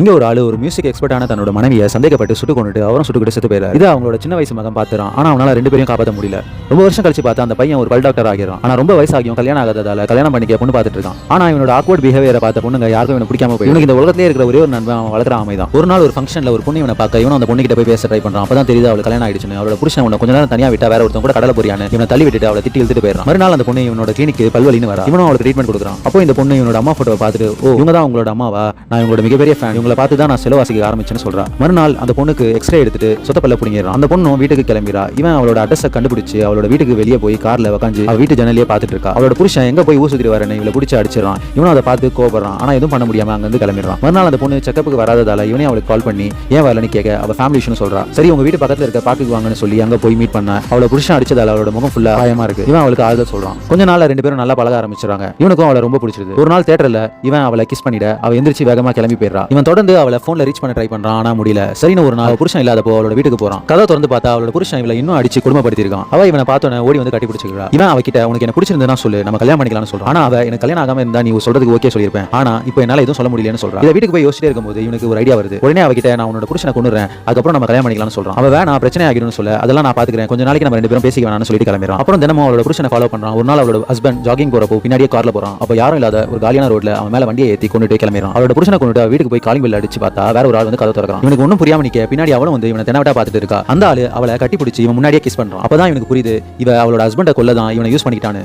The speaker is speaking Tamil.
இங்க ஒரு ஆளு ஒரு மியூசிக் எக்ஸ்பர்ட்டான தன்னோட மனைவியை சந்தேகப்பட்டு சுட்டு கொண்டுட்டு அவரும் சுட்டுக்கிட்டு செத்து போயிறாரு இது அவங்களோட சின்ன வயசு மகன் பார்த்துறான். ஆனா அவனால ரெண்டு பேரையும் காப்பாற்ற முடியல. ரொம்ப வருஷம் கழிச்சு பார்த்தா அந்த பையன் ஒரு பல் டாக்டர் ஆகிறான் ஆனால் ரொம்ப வயசாகியும் கல்யாணம் ஆகாததால கல்யாணம் பண்ணிக்க பொண்ணு பார்த்துட்டு இருக்கான் ஆனால் இவனோட ஆக்வர்ட் பிஹேவியரை பார்த்த பொண்ணுங்க யாருக்கும் இவனை பிடிக்காம போய் இவனுக்கு இந்த உலகத்திலே இருக்கிற ஒரே ஒரு நண்பன் அவன் வளர்க்குற அமைதான் ஒரு நாள் ஒரு ஃபங்க்ஷனில் ஒரு பொண்ணு இவனை பார்க்க இவனும் அந்த பொண்ணு கிட்ட போய் பேச ட்ரை அப்போ அப்பதான் தெரியுது அவள் கல்யாணம் ஆயிடுச்சுன்னு. அவளோட புருஷன் உன்னை கொஞ்ச நேரம் தனியாக விட்டா வேற ஒருத்தன் கூட கடலை போறியான்னு இவனை தள்ளி விட்டுட்டு அவளை திட்டி இழுத்துட்டு போயிடறான். மறுநாள் அந்த பொண்ணு இவனோட கிளினிக்கு பல்வலின்னு வரா. இவனும் அவளுக்கு ட்ரீட்மெண்ட் கொடுக்குறான். அப்போ இந்த பொண்ணு இவனோட அம்மா போட்டோ பார்த்துட்டு ஓ இவங்க தான் உங்களோட அம்மாவா? நான் இவங்களோட மிகப்பெரிய ஃபேன் இவங்களை பார்த்து தான் நான் செலவாசிக்க ஆரம்பிச்சேன்னு சொல்றான் மறுநாள் அந்த பொண்ணுக்கு எக்ஸ்ரே எடுத்துட்டு சொத்தப்பல்ல புடிங்கிறான் அந்த பொண்ணும் வீட்டுக்கு கிளம்பிறா. இவன் அவளோட அட்ரஸை கண்டுபிடிச்சு அவளோட வீட்டுக்கு வெளியே போய் கார்ல உட்காந்து அவ வீட்டு ஜன்னலையே பாத்துட்டு இருக்கா. அவளோட புருஷன் எங்க போய் ஊர் சுத்திட்டு இவளை பிடிச்சி அடிச்சிடறான். இவனும் அதை பார்த்து கோபடுறான் ஆனா எதுவும் பண்ண முடியாம அங்க இருந்து கிளம்பிடுறான். மறுநாள் அந்த பொண்ணு செக்கப்புக்கு வராததால இவனே அவளுக்கு கால் பண்ணி ஏன் வரலன்னு கேட்க அவ ஃபேமிலி இஷ்யூ சொல்றா. சரி உங்க வீட்டு பக்கத்துல இருக்க பாக்குக்கு வாங்கன்னு சொல்லி அங்க போய் மீட் பண்ண. அவளோட புருஷன் அடிச்சதால அவளோட முகம் ஃபுல்லா பயமா இருக்கு. இவன் அவளுக்கு ஆறுதல் சொல்றான். கொஞ்ச நாள் ரெண்டு பேரும் நல்லா பழக ஆரம்பிச்சிருக்காங்க இவனுக்கும் அவளை ரொம்ப பிடிச்சிருது. ஒரு நாள் தேட்டர்ல இவன் அவளை கிஸ் பண்ணிட அவ எந்திரிச்சு வேகமா கிளம்பி போயிடுறா. இவன் தொடர்ந்து அவளை போன்ல ரீச் பண்ண ட்ரை பண்றான். ஆனா முடியல. சரின்னு ஒரு நாள் புருஷன் இல்லாதப்போ அவளோட வீட்டுக்கு போறான். கதை திறந்து பார்த்தா அவளோட புருஷன் இவளை இன்னும் அடிச்சு குடும்பப்படுத்திருக்கான் அவ இவனை பார்த்தோன்னே ஓடி வந்து கட்டி பிடிச்சிக்கிறா இவன் அவகிட்ட உனக்கு என்ன பிடிச்சிருந்தா சொல்லு நம்ம கல்யாணம் பண்ணிக்கலாம்னு சொல்றான். ஆனா அவ எனக்கு கல்யாணம் ஆகாம இருந்தா நீ சொல்றதுக்கு ஓகே சொல்லியிருப்பேன். ஆனா இப்போ என்னால எதுவும் சொல்ல முடியலன்னு சொல்றான் இதை வீட்டுக்கு போய் யோசிச்சிட்டே இருக்கும்போது இவனுக்கு ஒரு ஐடியா வருது. உடனே அவகிட்ட நான் உன்னோட புருஷனை கொண்டுறேன் அதுக்கப்புறம் நம்ம கல்யாணம் பண்ணிக்கலாம்னு சொல்றான். அவ வேணா பிரச்சனை ஆகிடும்னு சொல்ல. அதெல்லாம் நான் பாத்துக்கிறேன். கொஞ்ச நாளைக்கு நம்ம ரெண்டு பேரும் பேசிக்க வேணாம்னு சொல்லிட்டு கிளம்பிறான் அப்புறம் தினமும் அவளோட புருஷனை ஃபாலோ பண்றான். ஒரு நாள் அவளோட ஹஸ்பண்ட் ஜாகிங் போறப்போ பின்னாடியே கார்ல போறான். அப்போ யாரும் இல்லாத ஒரு காலியான ரோட்ல அவன் மேல வண்டியை ஏத்தி கொண்டுட்டு கிளம்புறான் அவளோட புருஷனை கொண்டுட்டு வீட்டுக்கு போய் காலிங் பில் அடிச்சு பார்த்தா வேற ஒரு ஆள் வந்து கதை திறக்கிறான். இவனுக்கு ஒன்றும் புரியாம நிக்க பின்னாடி அவளும் வந்து இவனை தெனவட்டா பார்த்துட்டு இருக்கா. அந்த ஆளு அவளை கட்டி பிடிச்சி இவன் முன்னாடியே கிஸ் பண்றான். அப்பதான் இவனுக்கு புரியுது இவ அவளோட ஹஸ்பண்டை கொல்ல தான் இவனை யூஸ் பண்ணிக்கிட்டான்னு.